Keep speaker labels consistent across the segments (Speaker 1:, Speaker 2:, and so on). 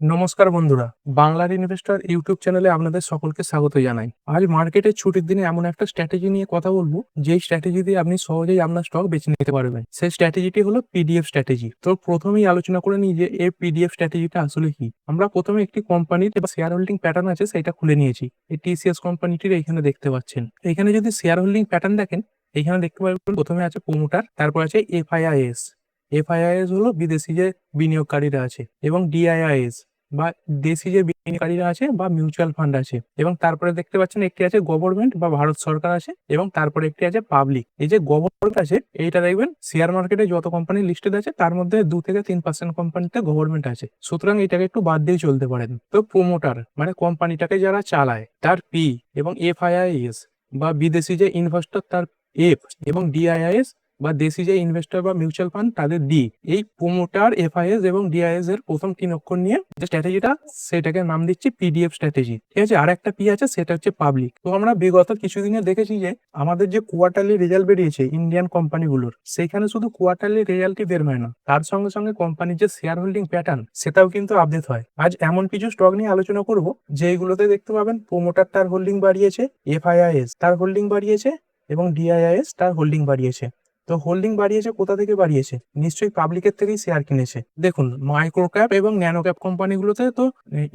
Speaker 1: নমস্কার বন্ধুরা, বাংলার ইনভেস্টর ইউটিউব চ্যানেলে আপনাদের সকলকে স্বাগত জানাই। আজ মার্কেটের ছুটির দিনে এমন একটা স্ট্র্যাটেজি নিয়ে কথা বলব, যেই স্ট্র্যাটেজি দিয়ে আপনি সহজেই আপনার স্টক বেছে নিতে পারবেন। সেই স্ট্র্যাটেজিটি হলো পিডিএফ স্ট্র্যাটেজি। তো প্রথমেই আলোচনা করে নিই যে এই পিডিএফ স্ট্র্যাটেজিটা আসলে কি। আমরা প্রথমে একটি কোম্পানির বা শেয়ার হোল্ডিং প্যাটার্ন আছে সেটা খুলে নিয়েছি। এই টিসিএস কোম্পানিটির এখানে দেখতে পাচ্ছেন। এখানে যদি শেয়ার হোল্ডিং প্যাটার্ন দেখেন এখানে দেখতে পাবেন প্রথমে আছে প্রোমোটার তারপর আছে এফআইআইএস এফআইআইএস হলো বিদেশি যে বিনিয়োগকারীরা আছে এবং ডিআইআইএস বা দেশি যে বিনিয়োগকারীরা আছে বা মিউচুয়াল ফান্ড আছে এবং তারপরে দেখতে পাচ্ছেন একটি আছে গভর্নমেন্ট বা ভারত সরকার আছে এবং তারপরে একটি আছে পাবলিক। এই যে গভর্নমেন্ট আছে, এইটা দেখবেন শেয়ার মার্কেটে যত কোম্পানি লিস্টেড আছে, তার মধ্যে দু থেকে তিন পার্সেন্ট কোম্পানিতে গভর্নমেন্ট আছে। সুতরাং এটাকে একটু বাদ দিয়ে চলতে পারেন। তো প্রোমোটার মানে কোম্পানিটাকে যারা চালায়, তার পি এবং এফআইআইএস বা বিদেশি যে ইনভেস্টর তার এফ এবং ডিআইআইএস বা দেশি যে ইনভেস্টর বা মিউচুয়াল ফান্ড তাদের ডি এই প্রোমোটার এফআইএস এবং ডিআইএস এর প্রথম তিন অক্ষর নিয়ে যে স্ট্র্যাটেজিটা সেটাকে নাম দিচ্ছি পিডিএফ স্ট্র্যাটেজি ঠিক আছে? আর একটা পি আছে, সেটা হচ্ছে পাবলিক তো আমরা বিগত কিছুদিনে দেখেছি যে, আমাদের যে কোয়ার্টারলি রেজাল্ট বেরিয়েছে ইন্ডিয়ান কোম্পানিগুলোর সেখানে শুধু কোয়ার্টারলি রেজাল্টই বের হয় না। তার সঙ্গে সঙ্গে কোম্পানির যে শেয়ার হোল্ডিং প্যাটার্ন সেটাও কিন্তু আপডেট হয়। আজ এমন কিছু স্টক নিয়ে আলোচনা করব যেগুলোতে দেখতে পাবেন প্রোমোটার তার হোল্ডিং বাড়িয়েছে এফআইআইএস তার হোল্ডিং বাড়িয়েছে এবং ডিআইআইএস তার হোল্ডিং বাড়িয়েছে। তো হোল্ডিং বাড়িয়েছে, কোথা থেকে বাড়িয়েছে? নিশ্চয়ই পাবলিকের থেকেই শেয়ার কিনেছে। দেখুন মাইক্রো ক্যাপ এবং ন্যানো ক্যাপ কোম্পানিগুলোতে তো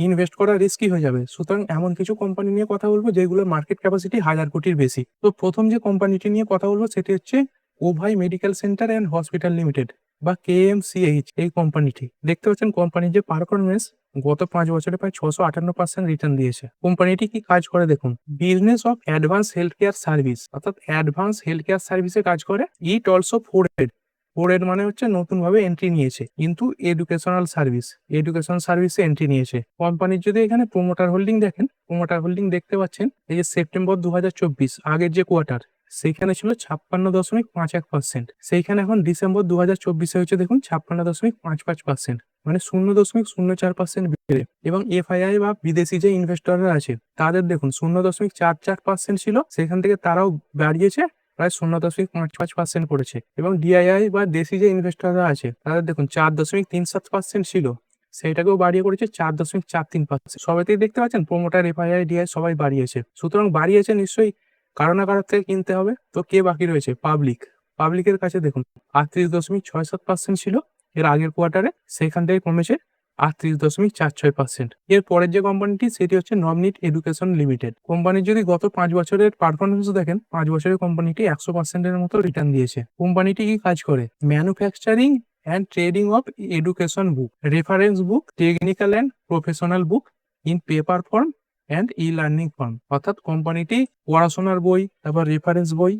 Speaker 1: ইনভেস্ট করা রিস্কি হয়ে যাবে। সুতরাং এমন কিছু কোম্পানি নিয়ে কথা বলব, যেগুলোর মার্কেট ক্যাপাসিটি হাজার কোটির বেশি। তো প্রথম যে কোম্পানিটি নিয়ে কথা বলব, সেটি হচ্ছে Kovai medical centre and hospital limited বা কেএমসিএইচ এই কোম্পানিটি দেখতে পাচ্ছেন কোম্পানির যে পারফরমেন্স গত পাঁচ বছরে প্রায় ছশো আটান্ন পার্সেন্ট রিটার্ন দিয়েছে। কোম্পানিটি কি কাজ করে দেখুন? Business of advance health care service অর্থাৎ অ্যাডভান্স হেলথ কেয়ার সার্ভিসে কাজ করে। It also forayed forayed মানে হচ্ছে নতুনভাবে এন্ট্রি নিয়েছে, কিন্তু এডুকেশনাল সার্ভিস এডুকেশনাল সার্ভিসে এন্ট্রি নিয়েছে। কোম্পানির যদি এখানে প্রোমোটার হোল্ডিং দেখেন প্রোমোটার হোল্ডিং দেখতে পাচ্ছেন, এই যে সেপ্টেম্বর দু হাজার চব্বিশ, আগের যে কোয়ার্টার সেইখানে ছিল ছাপ্পান্ন দশমিক পাঁচ এক পার্সেন্ট সেইখানে এখন ডিসেম্বর দু হাজার চব্বিশে হচ্ছে দেখুন ছাপ্পান্ন দশমিক পাঁচ পাঁচ পার্সেন্ট মানে শূন্য দশমিক শূন্য চার পার্সেন্ট বেড়ে। এবং এফআইআই বা বিদেশি যে ইনভেস্টররা আছে, তাদের দেখুন শূন্য দশমিক চার চার পার্সেন্ট ছিল সেখান থেকে তারাও বাড়িয়েছে, প্রায় শূন্য দশমিক পাঁচ পাঁচ পার্সেন্ট করেছে। এবং ডিআইআই বা দেশি যে ইনভেস্টররা আছে, তাদের দেখুন চার দশমিক তিন সাত পার্সেন্ট ছিল, সেইটাকেও বাড়িয়ে করেছে চার দশমিক চার তিন পার্সেন্ট সবাইতেই দেখতে পাচ্ছেন প্রোমোটার এফআইআই ডিআই সবাই বাড়িয়েছে। সুতরাং বাড়িয়েছে নিশ্চয়ই কারও না কারোর থেকে কিনতে হবে। তো কে বাকি রয়েছে? পাবলিক। পাবলিকের কাছে দেখুন, আটত্রিশ দশমিক ছয় সাত পার্সেন্ট ছিল। এর আগের কোয়ার্টারে সেখান থেকে কমেছে আটত্রিশ দশমিক চার ছয় পার্সেন্ট। এর পরের যে কোম্পানিটি সেটি হচ্ছে নমনিট এডুকেশন লিমিটেড কোম্পানির যদি গত পাঁচ বছরের পারফরমেন্স দেখেন, পাঁচ বছরের কোম্পানিটি একশো পার্সেন্টের মতো রিটার্ন দিয়েছে। কোম্পানিটি কি কাজ করে? Manufacturing and trading of education book reference book technical and professional book in paper form and e learning form অর্থাৎ কোম্পানিটি পড়াশোনার বই, তারপর রেফারেন্স বই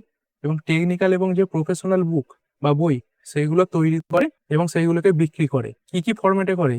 Speaker 1: এবং টেকনিক্যাল এবং যে প্রফেশনাল বুক বা বই, সেইগুলো তৈরি করে এবং সেইগুলোকে বিক্রি করে। কি কি ফরম্যাটে করে?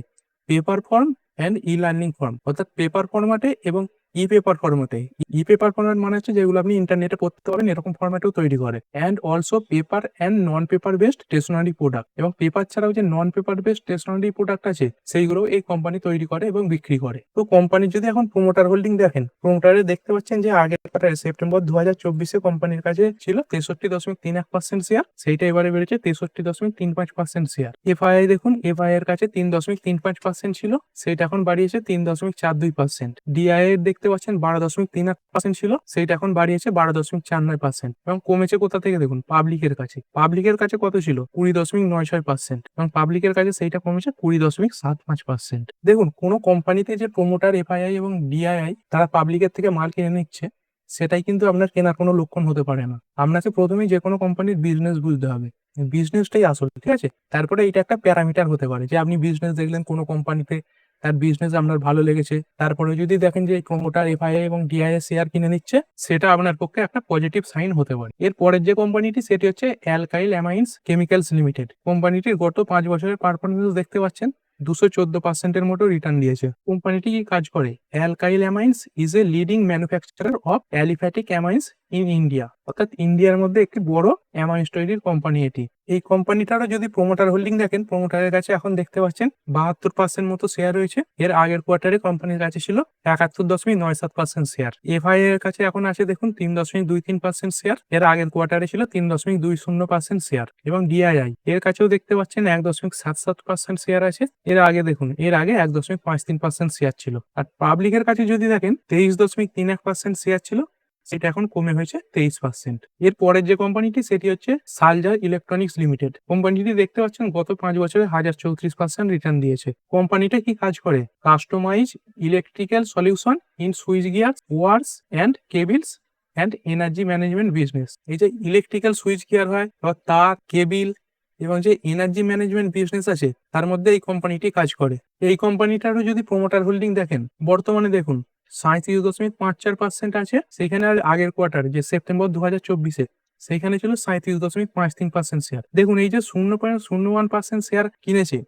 Speaker 1: Paper form and e learning form অর্থাৎ পেপার ফরম্যাটে এবং ই পেপার ফরম্যাটে ই পেপার ফরম্যাট মানে হচ্ছে যেগুলো আপনি ইন্টারনেটে পড়তে পারেন, এরকম ফরম্যাটেও তৈরি করে। And also paper and non paper based stationery product এবং পেপার ছাড়াও যে non paper based stationery product আছে সেইগুলো এই কোম্পানি তৈরি করে এবং বিক্রি করে। তো কোম্পানির যদি এখন প্রোমোটার হোল্ডিং দেখেন প্রোমোটারে দেখতে পাচ্ছেন যে আগের সেপ্টেম্বর দু হাজার চব্বিশে কোম্পানির কাছে ছিল তেষট্টি দশমিক তিন এক পার্সেন্ট শেয়ার সেইটা এবারে বেড়েছে তেষট্টি দশমিক তিন পাঁচ পার্সেন্ট শেয়ার এফআইআই দেখুন এফআই এর কাছে তিন দশমিক তিন পাঁচ পার্সেন্ট ছিল সেটা এখন বাড়িয়েছে তিন দশমিক চার দুই পার্সেন্ট ডিআই এর দেখতে পাচ্ছেন বারো দশমিক তিন এক পার্সেন্ট ছিল সেটা এখন বাড়িয়েছে বারো দশমিক চার নয় পার্সেন্ট এবং কমেছে কোথা থেকে দেখুন? পাবলিকের কাছে। পাবলিকের কাছে কত ছিল? কুড়ি দশমিক নয় ছয় পার্সেন্ট এবং পাবলিকের কাছে সেইটা কমেছে কুড়ি দশমিক সাত পাঁচ পার্সেন্ট দেখুন, কোনো কোম্পানিতে যে প্রোমোটার এফআইআই এবং ডিআইআই তারা পাবলিকের থেকে মাল কিনে নিচ্ছে, সেটাই কিন্তু আপনার কেনার কোনো লক্ষণ হতে পারে না। আপনাকে প্রথমেই যে কোনো কোম্পানির বিজনেস বুঝতে হবে। বিজনেসটাই আসল, ঠিক আছে? তারপরে এটা একটা প্যারামিটার হতে পারে যে আপনি বিজনেস দেখলেন কোনো কোম্পানিতে তার বিজনেস আপনার ভালো লেগেছে। তারপরে যদি দেখেন যে প্রোমোটার এফআইআই এবং ডিআইএস শেয়ার কিনে নিচ্ছে, সেটা আপনার পক্ষে একটা পজিটিভ সাইন হতে পারে। এর পরের যে কোম্পানিটি সেটি হচ্ছে অ্যালকাইল অ্যামাইন্স কেমিক্যালস লিমিটেড কোম্পানিটির গত পাঁচ বছরের পারফরমেন্স দেখতে পাচ্ছেন, দুশো চোদ্দ পার্সেন্টের মতো রিটার্ন দিয়েছে। কোম্পানিটি কি কাজ করে? Alkyl amines is a leading manufacturer of aliphatic amines in India. অর্থাৎ ইন্ডিয়ার মধ্যে একটি বড় অ্যামাইন্স তৈরির কোম্পানি এটি। এই কোম্পানিটারও যদি প্রোমোটার হোল্ডিং দেখেন প্রোমোটারের কাছে এখন দেখতে পাচ্ছেন বাহাত্তর পার্সেন্ট মতো শেয়ার রয়েছে। এর আগের কোয়ার্টারে কোম্পানির কাছে ছিল একাত্তর দশমিক নয় সাত পার্সেন্ট শেয়ার এফআই এর কাছে এখন আছে দেখুন তিন দশমিক দুই তিন পার্সেন্ট শেয়ার এর আগের কোয়ার্টারে ছিল তিন দশমিক দুই শূন্য পার্সেন্ট শেয়ার এবং ডিআইআই এর কাছেও দেখতে পাচ্ছেন এক দশমিক সাত সাত পার্সেন্ট শেয়ার আছে। এর আগে দেখুন, এর আগে এক দশমিক পাঁচ তিন পার্সেন্ট শেয়ার ছিল। আর পাবলিকের কাছে যদি দেখেন, তেইশ দশমিক তিন এক পার্সেন্ট শেয়ার ছিল। সেটা এখন কমে হয়েছে তেইশ পার্সেন্ট এর পরের যে কোম্পানিটি, সেটি হচ্ছে সালজার ইলেকট্রনিক্স লিমিটেড। কোম্পানিটি দেখতে পাচ্ছেন, গত পাঁচ বছরে হাজার চৌত্রিশ পার্সেন্ট রিটার্ন দিয়েছে। কোম্পানিটা কি কাজ করে? Customise electrical solution in switch gear wires and cables and energy management business এই যে ইলেকট্রিক্যাল সুইচ গিয়ার হয় তার কেবিল এবং যে এনার্জি ম্যানেজমেন্ট বিজনেস আছে, তার মধ্যে এই কোম্পানিটি কাজ করে। এই কোম্পানিটারও যদি প্রোমোটার হোল্ডিং দেখেন, বর্তমানে দেখুন সাঁত্রিশ দশমিক পাঁচ চার পার্সেন্ট আছে। সেখানে আর আগের কোয়ার্টার যে সেপ্টেম্বর দু হাজার চব্বিশে সেইখানে ছিল সাঁত্রিশ দশমিক পাঁচ তিন পার্সেন্ট শেয়ার দেখুন, এই যে শূন্য পয়েন্ট শূন্য ওয়ান পার্সেন্ট শেয়ার কিনেছে,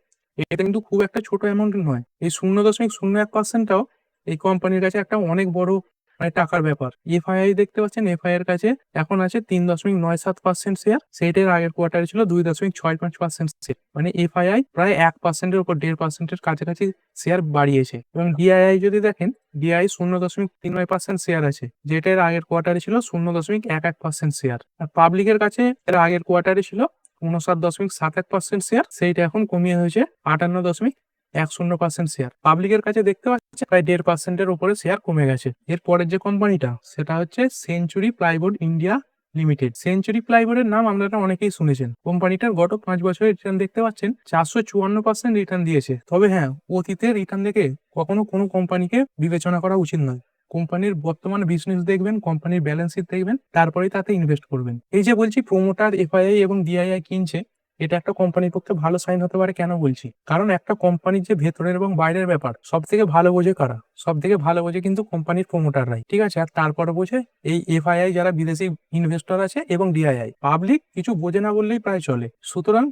Speaker 1: এটা কিন্তু খুব একটা ছোট অ্যামাউন্ট নয়। এই শূন্য দশমিক শূন্য এক পার্সেন্টটাও এই কোম্পানির কাছে একটা অনেক বড় মানে টাকার ব্যাপার। এফআইআই দেখতে পাচ্ছেন এফআই এর কাছে এখন আছে তিন দশমিক নয় সাত পার্সেন্ট শেয়ার সেইটার আগের কোয়ার্টারে ছিল দুই দশমিক ছয় পাঁচ পার্সেন্ট শেয়ার মানে এফআইআই প্রায় এক পার্সেন্টের উপর, দেড় পার্সেন্টের কাছাকাছি শেয়ার বাড়িয়েছে। এবং ডিআইআই যদি দেখেন ডিআই শূন্য দশমিক তিন নয় পার্সেন্ট শেয়ার আছে। যেটা এর আগের কোয়ার্টারে ছিল শূন্য দশমিক এক এক পার্সেন্ট শেয়ার আর পাবলিকের কাছে এর আগের কোয়ার্টারে ছিল উনষাট দশমিক সাত এক পার্সেন্ট শেয়ার সেইটা এখন কমিয়ে হয়েছে আটান্ন দশমিক এক শূন্য পার্সেন্ট শেয়ার পাবলিকের কাছে দেখতে পাচ্ছি প্রায় দেড় পার্সেন্টের উপরে শেয়ার কমে গেছে। এর পরের যে কোম্পানিটা সেটা হচ্ছে century plyboard India limited century প্লাইবোর্ডের নাম আপনারা অনেকেই শুনেছেন। কোম্পানিটার গত পাঁচ বছরের রিটার্ন দেখতে পাচ্ছেন, চারশো চুয়ান্ন পার্সেন্ট রিটার্ন দিয়েছে। তবে হ্যাঁ অতীতে রিটার্ন দেখে কখনো কোনো কোম্পানিকে বিবেচনা করা উচিত নয়। কোম্পানির বর্তমান বিজনেস দেখবেন কোম্পানির ব্যালেন্স শিট দেখবেন, তারপরেই তাতে ইনভেস্ট করবেন। এই যে বলছি প্রোমোটার এফআইআই এবং ডিআইআই কিনছে এটা একটা কোম্পানির পক্ষে ভালো সাইন হতে পারে, কেন বলছি? কারণ একটা কোম্পানির যে ভেতরের এবং বাইরের ব্যাপার সব থেকে ভালো বোঝে কারা? সব থেকে ভালো বোঝে কিন্তু কোম্পানির প্রোমোটাররাই ঠিক আছে? আর তারপর বোঝে এই এফআইআই যারা বিদেশি ইনভেস্টর আছে এবং ডিআইআই পাবলিক কিছু বোঝে না বললেই প্রায় চলে। সুতরাং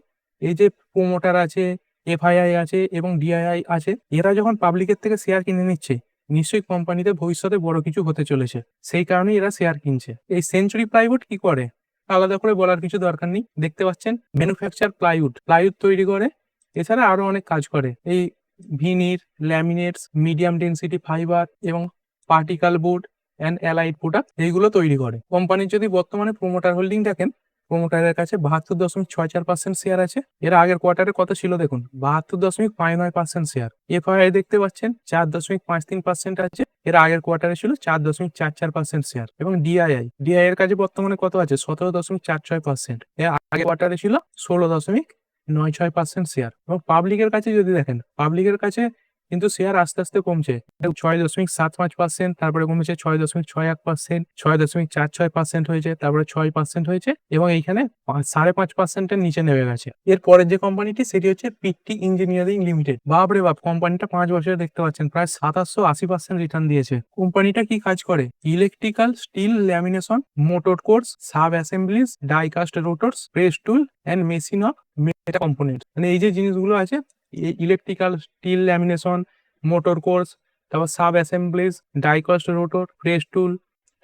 Speaker 1: এই যে প্রোমোটার আছে এফআইআই আছে এবং ডিআইআই আছে, এরা যখন পাবলিকের থেকে শেয়ার কিনে নিচ্ছে, নিশ্চয়ই কোম্পানিতে ভবিষ্যতে বড় কিছু হতে চলেছে। সেই কারণেই এরা শেয়ার কিনছে। এই সেঞ্চুরি প্লাইউড কি করে? আলাদা করে বলার কিছু দরকার নেই। দেখতে পাচ্ছেন? ম্যানুফ্যাকচার প্লাইউড প্লাইউড তৈরি করে। এছাড়া আরও অনেক কাজ করে। এই veneer laminates medium density fibre এবং particle board and allied product এইগুলো তৈরি করে। কোম্পানির যদি বর্তমানে প্রোমোটার হোল্ডিং দেখেন প্রোমোটারের কাছে বাহাত্তর দশমিক ছয় চার পার্সেন্ট শেয়ার আছে। এর আগের কোয়ার্টারে কত ছিল দেখুন? বাহাত্তর দশমিক পাঁচ নয় পার্সেন্ট শেয়ার এফআইআই দেখতে পাচ্ছেন, চার দশমিক পাঁচ তিন পার্সেন্ট আছে। এর আগের কোয়ার্টারে ছিল চার দশমিক চার চার পার্সেন্ট শেয়ার এবং ডিআইআই ডিআই এর কাছে বর্তমানে কত আছে? সতেরো দশমিক চার ছয় পার্সেন্ট এর আগের কোয়ার্টারে ছিল ষোলো দশমিক নয় ছয় পার্সেন্ট শেয়ার এবং পাবলিকের কাছে যদি দেখেন পাবলিকের কাছে কিন্তু শেয়ার আস্তে আস্তে কমছে। ছয় দশমিক সাত পাঁচ পার্সেন্ট তারপরে কমেছে ছয় দশমিক ছয় এক পার্সেন্ট ছয় দশমিক চার ছয় পার্সেন্ট হয়েছে, তারপরে ছয় পার্সেন্ট হয়েছে এবং এইখানে সাড়ে পাঁচ পার্সেন্টের নিচে নেমে গেছে। এর পরের যে কোম্পানিটি সেটি হচ্ছে পিটি ইঞ্জিনিয়ারিং লিমিটেড বাপরে বাপ কোম্পানিটা পাঁচ বছরে দেখতে পাচ্ছেন, প্রায় সাতাশশো আশি পার্সেন্ট রিটার্ন দিয়েছে। কোম্পানিটা কি কাজ করে? Electrical steel lamination motor cores sub assemblies die cast rotors press tool and machine of metal component মানে এই যে জিনিসগুলো আছে electrical steel lamination motor cores তারপর sub assemblies die cast rotor press tool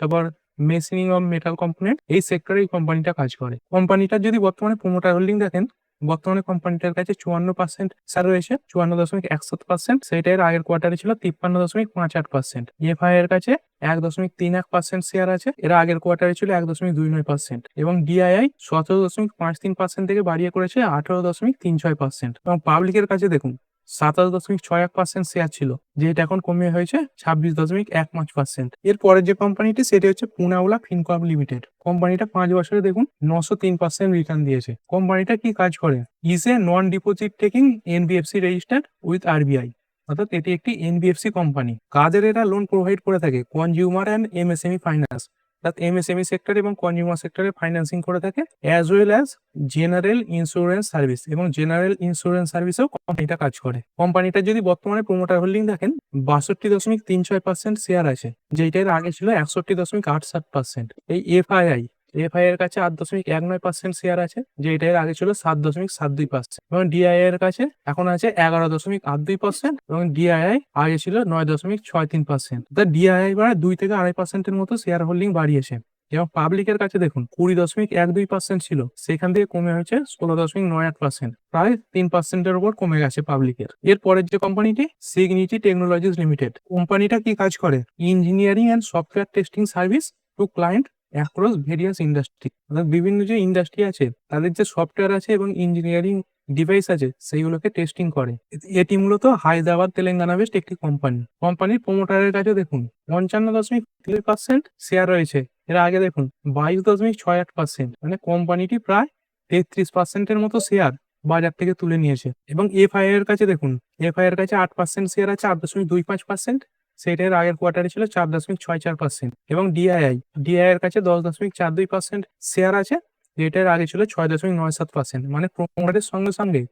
Speaker 1: তারপর মেশিনিং অফ মেটাল কম্পোনেন্ট এই সেক্টরে এই কোম্পানিটা কাজ করে। কোম্পানিটা যদি বর্তমানে প্রোমোটার হোল্ডিং দেখেন বর্তমানে কোম্পানিটার কাছে চুয়ান্ন পার্সেন্ট স্যার রয়েছে চুয়ান্ন দশমিক একশো পার্সেন্ট সেটা এর আগের কোয়ার্টারে ছিল তিপ্পান্ন দশমিক পাঁচ আট পার্সেন্ট এফআই এর কাছে এক দশমিক তিন এক পার্সেন্ট শেয়ার আছে। এরা আগের কোয়ার্টারে ছিল এক দশমিক দুই নয় পার্সেন্ট এবং ডিআইআই সতেরো দশমিক পাঁচ তিন পার্সেন্ট থেকে বাড়িয়ে করেছে আঠারো দশমিক তিন ছয় পার্সেন্ট এবং পাবলিকের কাছে দেখুন সাতাশ দশমিক ছয় এক পার্সেন্ট শেয়ার ছিল, যেটা এখন কমে হয়েছে ছাব্বিশ দশমিক এক পাঁচ পার্সেন্ট এর পরের যে কোম্পানিটি সেটি হচ্ছে পুনাওলা ফিনকর্প লিমিটেড কোম্পানিটা পাঁচ বছরে দেখুন নশো তিন পার্সেন্ট রিটার্ন দিয়েছে। কোম্পানিটা কি কাজ করে? Is a non deposit taking NBFC registered with RBI অর্থাৎ এটি একটি এনবিএফসি কোম্পানি কাদের এরা লোন প্রোভাইড করে থাকে কনজিউমার অ্যান্ড এমএসএমই ফাইন্যান্স অর্থাৎ এমএসএমই সেক্টর এবং কনজিউমার সেক্টরে ফাইন্যান্সিং করে থাকে as well as general insurance service এবং জেনারেল ইন্স্যুরেন্স সার্ভিসেও কোম্পানিটা কাজ করে। কোম্পানিটা যদি বর্তমানে প্রোমোটার হোল্ডিং দেখেন, বাষট্টি দশমিক তিন ছয় পার্সেন্ট শেয়ার আছে যেটার আগে ছিল একষট্টি দশমিক আট সাত পার্সেন্ট এই এফআইআই এফআই এর কাছে আট দশমিক এক নয় পার্সেন্ট শেয়ার আছে যেটা এর আগে ছিল সাত দশমিক সাত দুই পার্সেন্ট এবং ডিআই এর কাছে এখন আছে এগারো দশমিক আট দুই পার্সেন্ট এবং ডিআইআই আগে ছিল নয় দশমিক ছয় তিন পার্সেন্ট ডিআইআই বাড়ে দুই থেকে আড়াই পার্সেন্টের মতো শেয়ার হোল্ডিং বাড়িয়েছে। এবং পাবলিকের কাছে দেখুন, কুড়ি দশমিক এক দুই পার্সেন্ট ছিল, সেখান থেকে কমে হয়েছে ষোলো দশমিক নয় আট পার্সেন্ট প্রায় তিন পার্সেন্টের উপর কমে গেছে পাবলিকের এর। পরের যে কোম্পানিটি সিগনিটি টেকনোলজিস লিমিটেড কোম্পানিটা কি কাজ করে? Engineering and software testing service to client across various industry অর্থাৎ বিভিন্ন যে ইন্ডাস্ট্রি আছে, তাদের যে সফটওয়্যার আছে এবং ইঞ্জিনিয়ারিং ডিভাইস আছে, সেইগুলোকে টেস্টিং করে। এটি মূলত হায়দ্রাবাদ, তেলেঙ্গানা বেস্ট একটি কোম্পানি কোম্পানির প্রমোটারের কাছে দেখুন, পঞ্চান্ন দশমিক তিন পার্সেন্ট শেয়ার রয়েছে। এর আগে দেখুন, বাইশ দশমিক ছয় আট পার্সেন্ট মানে কোম্পানিটি প্রায় তেত্রিশ পার্সেন্টের মতো শেয়ার বাজার থেকে তুলে নিয়েছে। এবং এফআই এর কাছে দেখুন এফআই এর কাছে আট পার্সেন্ট শেয়ার আছে, আট দশমিক দুই পাঁচ পার্সেন্ট সেটার আগের কোয়ার্টারে ছিল চার দশমিক ছয় চার পার্সেন্ট এবং ডিআইআই ডিআই এর কাছে দশ দশমিক চার দুই পার্সেন্ট শেয়ার আছে, যেটার আগে ছিল ছয় দশমিক নয় সাত পার্সেন্ট মানে প্রমোটারের সঙ্গে সঙ্গে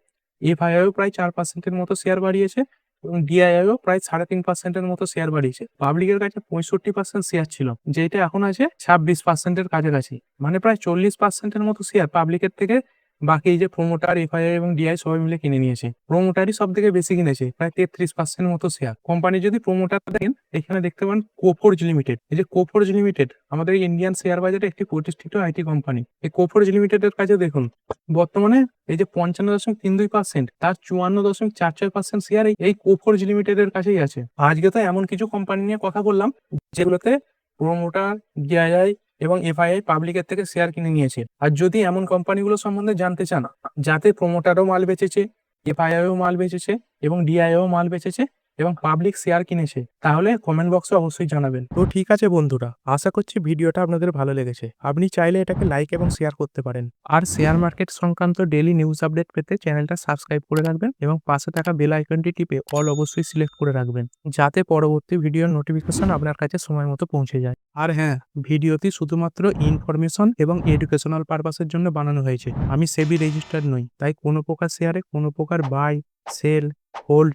Speaker 1: এফআইআইও প্রায় চার পার্সেন্টের মতো শেয়ার বাড়িয়েছে এবং ডিআইআইও প্রায় সাড়ে তিন পার্সেন্টের মতো শেয়ার বাড়িয়েছে। পাবলিকের কাছে পঁয়ষট্টি পার্সেন্ট শেয়ার ছিল, যেটা এখন আছে ছাব্বিশ পার্সেন্টের কাছাকাছি মানে প্রায় চল্লিশ পার্সেন্টের মতো শেয়ার পাবলিকের থেকে বাকি যে প্রোমোটার এফআইআই এবং ডিআই সবাই মিলে কিনে নিয়েছে। প্রোমোটারই সব থেকে বেশি কিনেছে, প্রায় তেত্রিশ পার্সেন্ট মতো শেয়ার কোম্পানি যদি প্রোমোটার দেখেন, এখানে দেখতে পান কোফোর্জ লিমিটেড এই যে কোফোর্জ লিমিটেড আমাদের ইন্ডিয়ান শেয়ার বাজারে একটি প্রতিষ্ঠিত আইটি কোম্পানি এই কোফোর্জ লিমিটেডের কাছে দেখুন, বর্তমানে এই যে পঞ্চান্ন দশমিক তিন দুই পার্সেন্ট তার চুয়ান্ন দশমিক চার চার পার্সেন্ট শেয়ার এই কোফোর্জ লিমিটেডের কাছেই আছে। আজকে তো এমন কিছু কোম্পানি নিয়ে কথা বললাম, যেগুলোতে প্রোমোটার ডিআইআই এবং এফআইআই পাবলিকের থেকে শেয়ার কিনে নিয়েছে। আর যদি এমন কোম্পানিগুলো সম্বন্ধে জানতে চান, যাতে প্রোমোটারও মাল বেচেছে এফআইআইও মাল বেচেছে এবং ডিআইও মাল বেচেছে এবং পাবলিক শেয়ার কিনেছে, তাহলে কমেন্ট বক্সে অবশ্যই জানাবেন। তো ঠিক আছে বন্ধুরা, আশা করছি ভিডিওটা আপনাদের ভালো লেগেছে। আপনি চাইলে এটাকে লাইক এবং শেয়ার করতে পারেন। আর শেয়ার মার্কেট সংক্রান্ত ডেলি নিউজ আপডেট পেতে চ্যানেলটা সাবস্ক্রাইব করে রাখবেন এবং পাশে থাকা বেল আইকনটি টিপে অল অবশ্যই সিলেক্ট করে রাখবেন, যাতে পরবর্তী ভিডিওর নোটিফিকেশন আপনার কাছে সময় মতো পৌঁছে যায়। আর হ্যাঁ ভিডিওটি শুধুমাত্র ইনফরমেশন এবং এডুকেশনাল পারপাসের জন্য বানানো হয়েছে। আমি সেবি রেজিস্টার্ড নই, তাই কোনো প্রকার শেয়ারে কোনো প্রকার বাই সেল হোল্ড